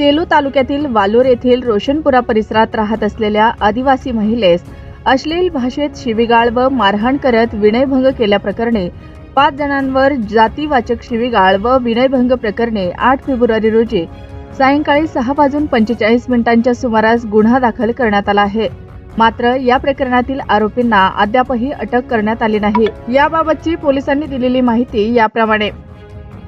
सेलू तालुक्यातील वालूर येथील रोशनपुरा परिसरात राहत असलेल्या आदिवासी महिलेस अश्लील भाषेत शिवीगाळ व मारहाण करत विनयभंग केल्याप्रकरणी पाच जणांवर जातीवाचक शिवीगाळ व विनयभंग प्रकरणी आठ फेब्रुवारी रोजी सायंकाळी सहा वाजून पंचेचाळीस मिनिटांच्या सुमारास गुन्हा दाखल करण्यात आला आहे. मात्र या प्रकरणातील आरोपींना अद्यापही अटक करण्यात आली नाही. याबाबतची पोलिसांनी दिलेली माहिती याप्रमाणे.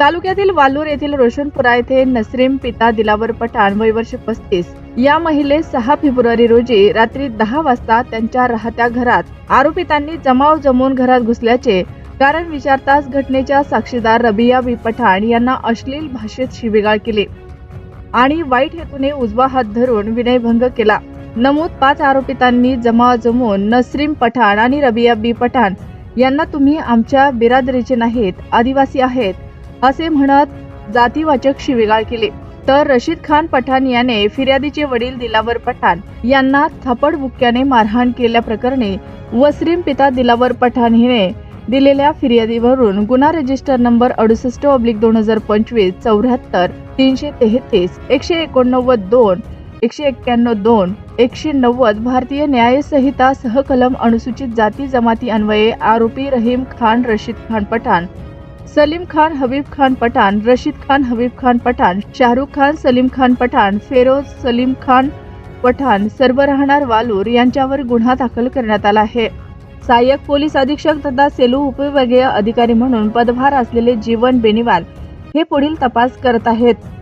तालुक्यातील वालूर येथील रोशनपुरा येथे नसरीम पिता दिलावर पठाण वय वर्ष पस्तीस. या महिले सहा फेब्रुवारी रोजी रात्री दहा वाजता त्यांच्या राहत्या घरात आरोपितांनी जमाव जमवून घरात घुसल्याचे कारण विचारताच घटनेच्या साक्षीदार रबिया बी पठाण यांना अश्लील भाषेत शिवीगाळ केली आणि वाईट हेतूने उजवा हात धरून विनयभंग केला. नमूद पाच आरोपितांनी जमाव जमवून नसरीम पठाण आणि रबिया बी पठाण यांना तुम्ही आमच्या बिरादरीचे नाहीत आदिवासी आहेत. असे म्हणत जातीवाचक शिवीगाळ केली. तर रशीद खान पठाण याने फिर्यादीचे वडील दिलावर पठाण यांना थपड बुक्क्याने मारहाण केल्याप्रकरणी वसरीम पिता दिलावर पठाण हिने दिलेल्या फिर्यादीवरून गुन्हा रजिस्टर नंबर अडुसष्ट ऑब्लिक दोन हजार पंचवीस चौऱ्याहत्तर तीनशे तेहतीस एकशे एकोणनव्वद दोन एकशे एक्क्याण्णव दोन एकशे नव्वद भारतीय न्यायसंहिता सहकलम अनुसूचित जाती जमाती अन्वये आरोपी रहीम खान रशीद खान पठाण सलीम खान हबीब खान पठाण रशीद खान हबीब खान पठाण शाहरुख खान सलीम खान पठाण फेरोज सलीम खान पठाण सर्व राहणार वालूर यांच्यावर गुन्हा दाखल करण्यात आला आहे. सहाय्यक पोलीस अधीक्षक तथा सेलू उपविभागीय अधिकारी म्हणून पदभार असलेले जीवन बेनिवाल हे पुढील तपास करत आहेत.